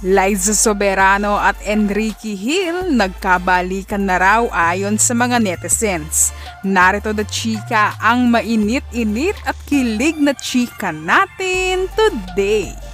Liza Soberano at Enrique Hill nagkabalikan na raw ayon sa mga netizens. Narito na chika ang mainit-init at kilig na chika natin today.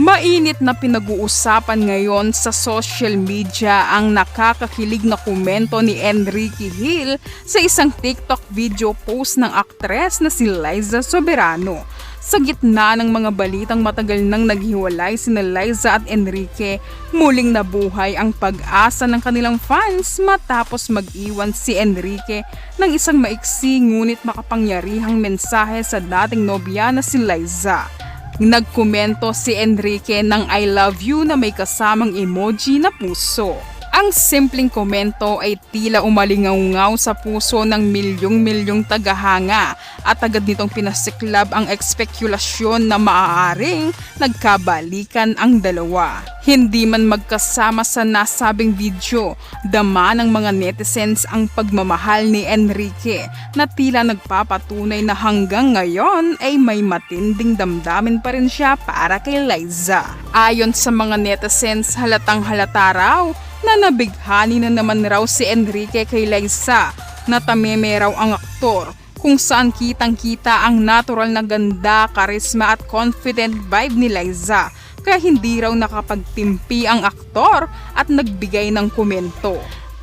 Mainit na pinag-uusapan ngayon sa social media ang nakakakilig na komento ni Enrique Hill sa isang TikTok video post ng aktres na si Liza Soberano. Sa gitna ng mga balitang matagal nang naghiwalay sina Liza at Enrique, muling nabuhay ang pag-asa ng kanilang fans matapos mag-iwan si Enrique ng isang maiksi ngunit makapangyarihang mensahe sa dating nobya na si Liza. Nagkomento si Enrique ng I love you na may kasamang emoji na puso. Ang simpleng komento ay tila umalingaw sa puso ng milyong-milyong tagahanga at agad nitong pinasiklab ang ekspekulasyon na maaaring nagkabalikan ang dalawa. Hindi man magkasama sa nasabing video, dama ng mga netizens ang pagmamahal ni Enrique na tila nagpapatunay na hanggang ngayon ay may matinding damdamin pa rin siya para kay Liza. Ayon sa mga netizens halatang halata raw na nabighani na naman raw si Enrique kay Liza na tameme raw ang aktor kung saan kitang kita ang natural na ganda, karisma at confident vibe ni Liza kaya hindi raw nakapagtimpi ang aktor at nagbigay ng komento.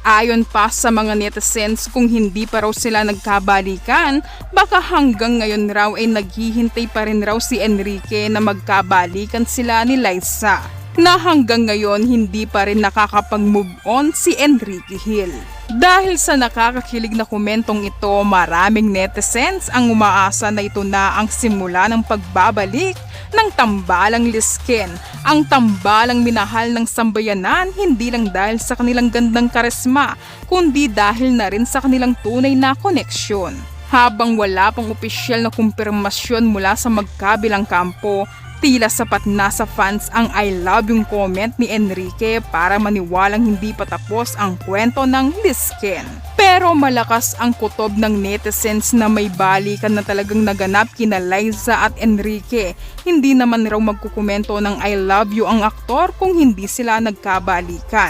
Ayon pa sa mga netizens kung hindi pa raw sila nagkabalikan, baka hanggang ngayon raw ay naghihintay pa rin raw si Enrique na magkabalikan sila ni Liza na hanggang ngayon hindi pa rin nakakapag-move on si Enrique Hill. Dahil sa nakakakilig na komentong ito, maraming netizens ang umaasa na ito na ang simula ng pagbabalik ng tambalang lisken. Ang tambalang minahal ng sambayanan hindi lang dahil sa kanilang gandang karisma, kundi dahil na rin sa kanilang tunay na koneksyon. Habang wala pang opisyal na kumpirmasyon mula sa magkabilang kampo, Tila sapat na sa fans ang I love yung comment ni Enrique para maniwalang hindi pa tapos ang kwento ng Lisken. Pero malakas ang kutob ng netizens na may balikan na talagang naganap kina Liza at Enrique. Hindi naman raw magkukomento ng I love you ang aktor kung hindi sila nagkabalikan.